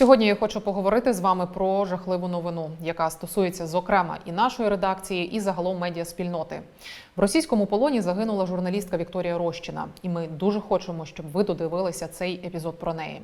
Сьогодні я хочу поговорити з вами про жахливу новину, яка стосується зокрема і нашої редакції, і загалом медіаспільноти. В російському полоні загинула журналістка Вікторія Рощина, і ми дуже хочемо, щоб ви додивилися цей епізод про неї.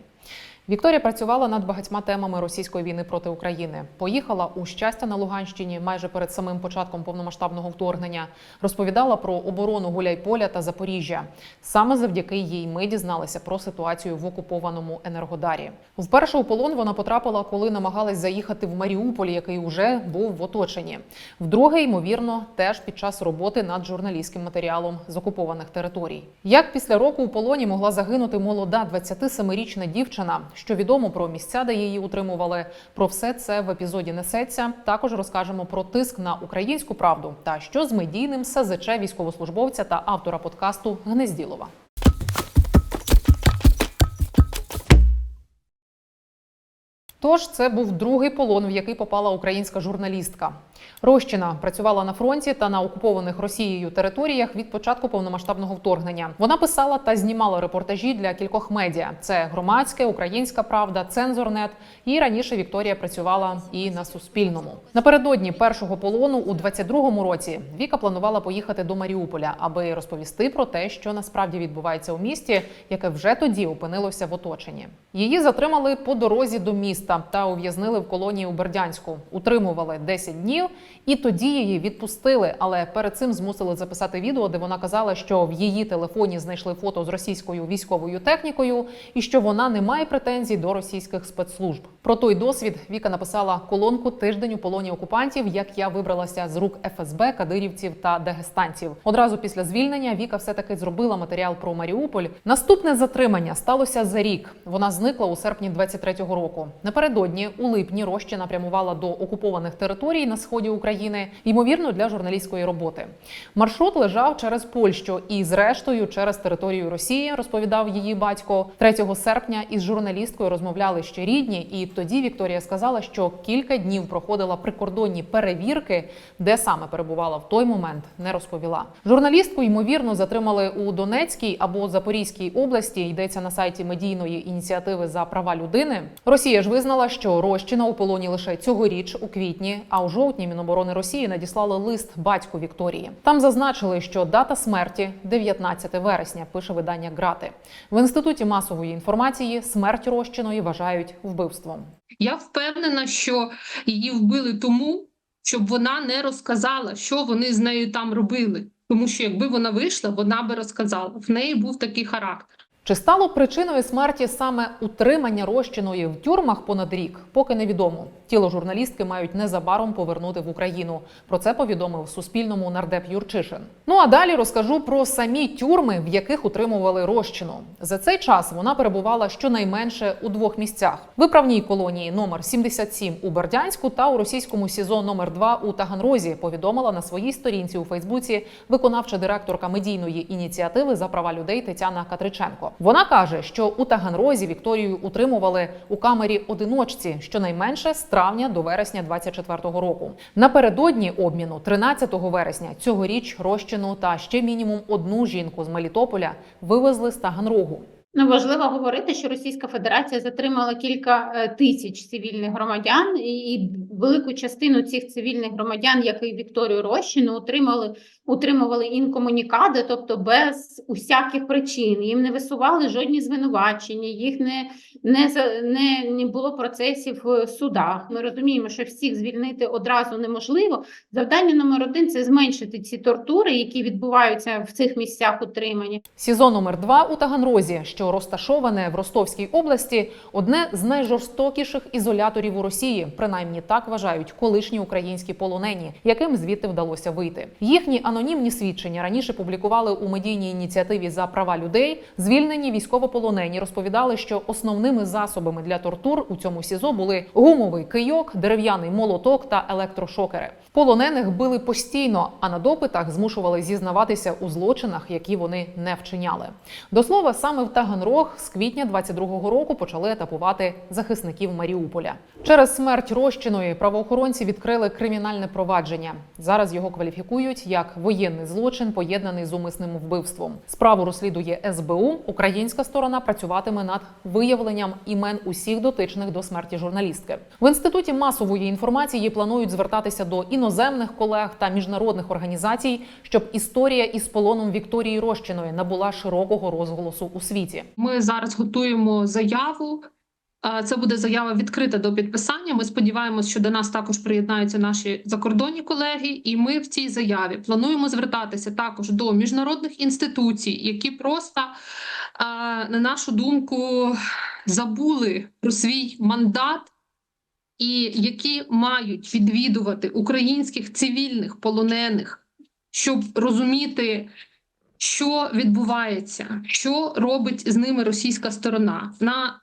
Вікторія працювала над багатьма темами російської війни проти України. Поїхала у щастя на Луганщині майже перед самим початком повномасштабного вторгнення. Розповідала про оборону Гуляйполя та Запоріжжя. Саме завдяки їй ми дізналися про ситуацію в окупованому Енергодарі. Вперше у полон вона потрапила, коли намагалась заїхати в Маріуполь, який уже був в оточенні. Вдруге, ймовірно, теж під час роботи над журналістським матеріалом з окупованих територій. Як після року у полоні могла загинути молода 27-річна дівчина? Що відомо про місця, де її утримували? Про все це в епізоді несеться. Також розкажемо про тиск на українську правду та що з медійним СЗЧ військовослужбовця та автора подкасту Гнезділова. Тож це був другий полон, в який попала українська журналістка. Рощина працювала на фронті та на окупованих Росією територіях від початку повномасштабного вторгнення. Вона писала та знімала репортажі для кількох медіа: це громадське, українська правда, цензорнет. І раніше Вікторія працювала і на Суспільному. Напередодні першого полону у 22-му році Віка планувала поїхати до Маріуполя, аби розповісти про те, що насправді відбувається у місті, яке вже тоді опинилося в оточенні. Її затримали по дорозі до міста та ув'язнили в колонії у Бердянську. Утримували 10 днів, і тоді її відпустили. Але перед цим змусили записати відео, де вона казала, що в її телефоні знайшли фото з російською військовою технікою, і що вона не має претензій до російських спецслужб. Про той досвід Віка написала колонку Тиждень у полоні окупантів. Як я вибралася з рук ФСБ, кадирівців та дагестанців. Одразу після звільнення Віка все таки зробила матеріал про Маріуполь. Наступне затримання сталося за рік. Вона зникла у серпні 23-го року. Напередодні у липні Рощина прямувала до окупованих територій на сході України, ймовірно, для журналістської роботи. Маршрут лежав через Польщу і, зрештою, через територію Росії, розповідав її батько. 3 серпня із журналісткою розмовляли ще рідні, і тоді Вікторія сказала, що кілька днів проходила прикордонні перевірки, де саме перебувала в той момент, не розповіла. Журналістку ймовірно затримали у Донецькій або Запорізькій області. Йдеться на сайті медійної ініціативи за права людини. Росія ж визнала, що Рощина у полоні лише цьогоріч у квітні, а у жовтні Міноборони Росії надіслали лист батьку Вікторії. Там зазначили, що дата смерті 19 вересня. Пише видання Грати в інституті масової інформації. Смерть Рощиної вважають вбивством. Я впевнена, що її вбили тому, щоб вона не розказала, що вони з нею там робили. Тому що якби вона вийшла, вона би розказала. В неї був такий характер. Чи стало причиною смерті саме утримання розчиної в тюрмах понад рік? Поки невідомо. Тіло журналістки мають незабаром повернути в Україну. Про це повідомив Суспільному нардеп Юрчишин. Ну а далі розкажу про самі тюрми, в яких утримували розчину. За цей час вона перебувала щонайменше у двох місцях: виправній колонії номер 77 у Бердянську та у російському СІЗО номер 2 у Таганрозі. Повідомила на своїй сторінці у Фейсбуці виконавча директорка медійної ініціативи за права людей Тетяна Катриченко. Вона каже, що у Таганрозі Вікторію утримували у камері одиночці щонайменше з травня до вересня 24-го року. Напередодні обміну, 13 вересня, цьогоріч Рощину та ще мінімум одну жінку з Мелітополя вивезли з Таганрогу. Ну, важливо говорити, що Російська Федерація затримала кілька е, тисяч цивільних громадян, і, велику частину цих цивільних громадян, як і Вікторію Рощину, отримали утримували інкомунікади, тобто без усяких причин. Їм не висували жодні звинувачення, їх не, не, не, не було процесів в судах. Ми розуміємо, що всіх звільнити одразу неможливо. Завдання номер один це зменшити ці тортури, які відбуваються в цих місцях утримання. СІЗО номер 2 у Таганрозі, що розташоване в Ростовській області, одне з найжорстокіших ізоляторів у Росії. Принаймні так вважають колишні українські полонені, яким звідти вдалося вийти. Їхні анонімні свідчення раніше публікували у медійній ініціативі за права людей. Звільнені військовополонені розповідали, що основними засобами для тортур у цьому СІЗО були гумовий кийок, дерев'яний молоток та електрошокери. Полонених били постійно, а на допитах змушували зізнаватися у злочинах, які вони не вчиняли. До слова, саме в Таганрог з квітня 22-го року почали етапувати захисників Маріуполя. Через смерть Рощиної правоохоронці відкрили кримінальне провадження. Зараз його кваліфікують як воєнний злочин, поєднаний з умисним вбивством. Справу розслідує СБУ. Українська сторона працюватиме над виявленням оприлюдненням імен усіх дотичних до смерті журналістки. В інституті масової інформації планують звертатися до іноземних колег та міжнародних організацій, щоб історія із полоном Вікторії Рощиної набула широкого розголосу у світі. Ми зараз готуємо заяву. Е, Це буде заява відкрита до підписання. Ми сподіваємось, що до нас також приєднаються наші закордонні колеги, і ми в цій заяві плануємо звертатися також до міжнародних інституцій, які просто, е, на нашу думку, забули про свій мандат і які мають відвідувати українських цивільних полонених, щоб розуміти, що відбувається, що робить з ними російська сторона на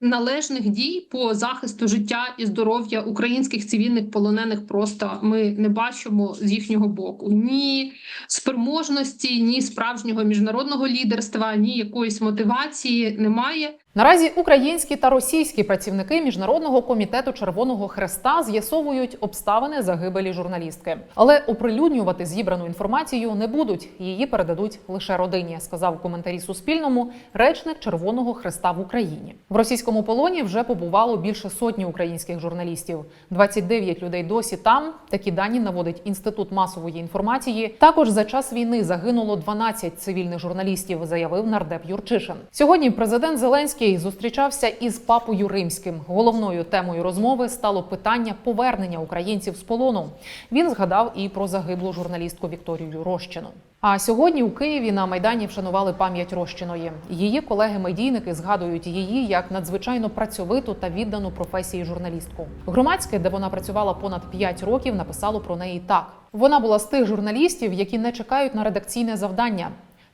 належних дій по захисту життя і здоров'я українських цивільних полонених просто ми не бачимо з їхнього боку ні спроможності, ні справжнього міжнародного лідерства, ні якоїсь мотивації немає. Наразі українські та російські працівники міжнародного комітету Червоного Хреста з'ясовують обставини загибелі журналістки, але оприлюднювати зібрану інформацію не будуть. Її передадуть лише родині, сказав у коментарі Суспільному речник Червоного Хреста в Україні. В російському полоні вже побувало більше сотні українських журналістів. 29 людей досі там. Такі дані наводить інститут масової інформації. Також за час війни загинуло 12 цивільних журналістів, заявив нардеп Юрчишин. Сьогодні президент Зеленський зустрічався із папою римським. Головною темою розмови стало питання повернення українців з полону. Він згадав і про загиблу журналістку Вікторію Рощину. А сьогодні у Києві на майдані вшанували пам'ять Рощиної. Її колеги-медійники згадують її як надзвичайно працьовиту та віддану професії журналістку. Громадське, де вона працювала понад 5 років, написало про неї так: вона була з тих журналістів, які не чекають на редакційне завдання.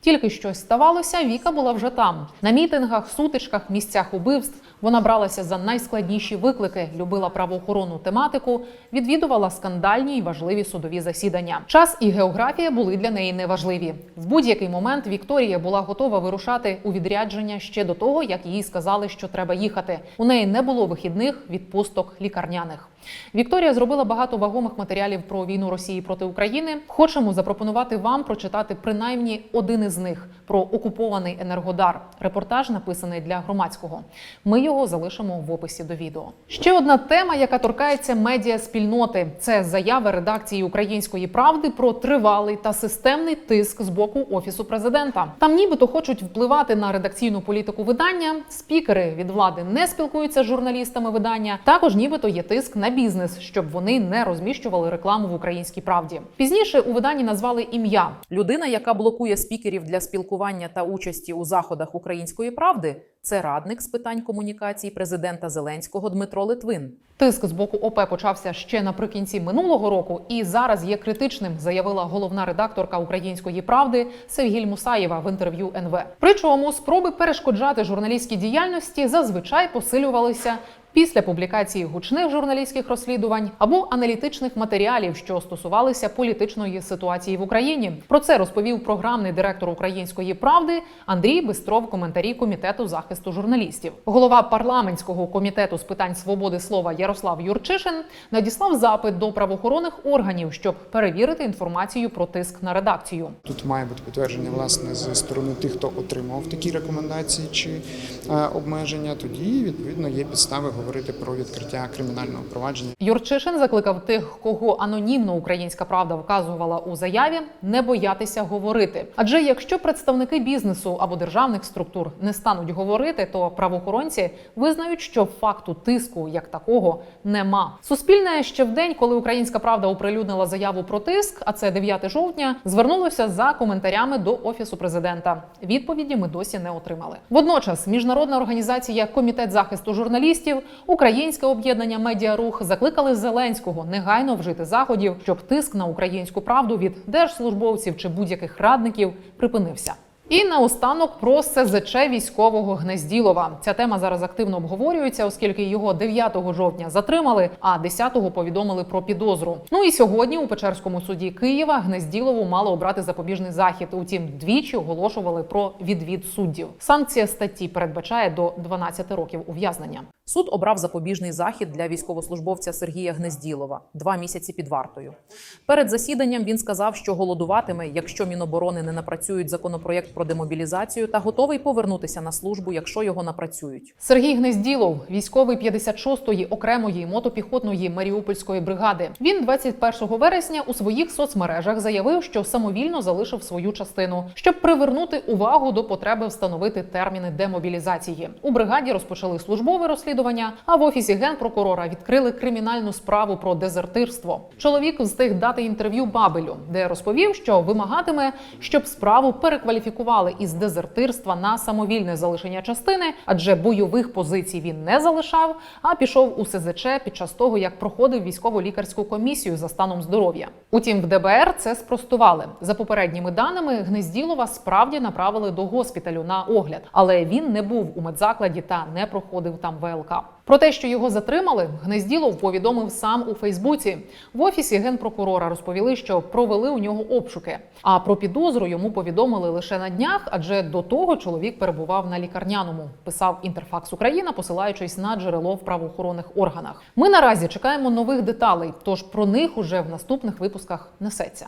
Тільки щось ставалося, Віка була вже там. На мітингах, сутичках, місцях убивств вона бралася за найскладніші виклики, любила правоохоронну тематику, відвідувала скандальні й важливі судові засідання. Час і географія були для неї неважливі. В будь-який момент Вікторія була готова вирушати у відрядження ще до того, як їй сказали, що треба їхати. У неї не було вихідних, відпусток, лікарняних. Вікторія зробила багато вагомих матеріалів про війну Росії проти України. Хочемо запропонувати вам прочитати принаймні один із них про окупований енергодар. Репортаж написаний для громадського. Ми його залишимо в описі до відео. Ще одна тема, яка торкається медіа спільноти, це заяви редакції Української правди про тривалий та системний тиск з боку офісу президента. Там нібито хочуть впливати на редакційну політику видання. Спікери від влади не спілкуються з журналістами видання. Також нібито є тиск на бізнес, щоб вони не розміщували рекламу в українській правді. Пізніше у виданні назвали ім'я Людина, яка блокує спікерів для спілкування та участі у заходах української правди, це радник з питань комунікації президента Зеленського Дмитро Литвин. Тиск з боку ОП почався ще наприкінці минулого року і зараз є критичним, заявила головна редакторка Української правди Севгіль Мусаєва в інтерв'ю НВ. Причому спроби перешкоджати журналістській діяльності зазвичай посилювалися. Після публікації гучних журналістських розслідувань або аналітичних матеріалів, що стосувалися політичної ситуації в Україні, про це розповів програмний директор Української правди Андрій Бистров в коментарі комітету захисту журналістів. Голова парламентського комітету з питань свободи слова Ярослав Юрчишин надіслав запит до правоохоронних органів, щоб перевірити інформацію про тиск на редакцію. Тут має бути підтвердження власне зі сторони тих, хто отримав такі рекомендації чи е, обмеження. Тоді відповідно є підстави говорити про відкриття кримінального провадження. Юрчишин закликав тих, кого анонімно українська правда вказувала у заяві, не боятися говорити. Адже якщо представники бізнесу або державних структур не стануть говорити, то правоохоронці визнають, що факту тиску як такого нема. Суспільне ще в день, коли українська правда оприлюднила заяву про тиск, а це 9 жовтня, звернулося за коментарями до офісу президента. Відповіді ми досі не отримали. Водночас, міжнародна організація Комітет захисту журналістів, Українське об'єднання Медіарух закликали Зеленського негайно вжити заходів, щоб тиск на українську правду від держслужбовців чи будь-яких радників припинився. І наостанок про СЗЧ військового Гнезділова. Ця тема зараз активно обговорюється, оскільки його 9 жовтня затримали, а 10-го повідомили про підозру. Ну і сьогодні у Печерському суді Києва Гнезділову мало обрати запобіжний захід. Утім, двічі оголошували про відвід суддів. Санкція статті передбачає до 12 років ув'язнення. Суд обрав запобіжний захід для військовослужбовця Сергія Гнезділова два місяці під вартою. Перед засіданням він сказав, що голодуватиме, якщо Міноборони не напрацюють законопроєкт про про демобілізацію та готовий повернутися на службу, якщо його напрацюють. Сергій Гнезділов, військовий 56-ї окремої мотопіхотної Маріупольської бригади. Він 21 вересня у своїх соцмережах заявив, що самовільно залишив свою частину, щоб привернути увагу до потреби встановити терміни демобілізації. У бригаді розпочали службове розслідування, а в офісі генпрокурора відкрили кримінальну справу про дезертирство. Чоловік встиг дати інтерв'ю Бабелю, де розповів, що вимагатиме, щоб справу перекваліфікували із дезертирства на самовільне залишення частини, адже бойових позицій він не залишав, а пішов у СЗЧ під час того, як проходив військово-лікарську комісію за станом здоров'я. Утім, в ДБР це спростували. За попередніми даними, Гнезділова справді направили до госпіталю на огляд, але він не був у медзакладі та не проходив там ВЛК. Про те, що його затримали, Гнезділов повідомив сам у Фейсбуці. В офісі генпрокурора розповіли, що провели у нього обшуки. А про підозру йому повідомили лише на днях, адже до того чоловік перебував на лікарняному. Писав Інтерфакс Україна, посилаючись на джерело в правоохоронних органах. Ми наразі чекаємо нових деталей, тож про них уже в наступних випусках несеться.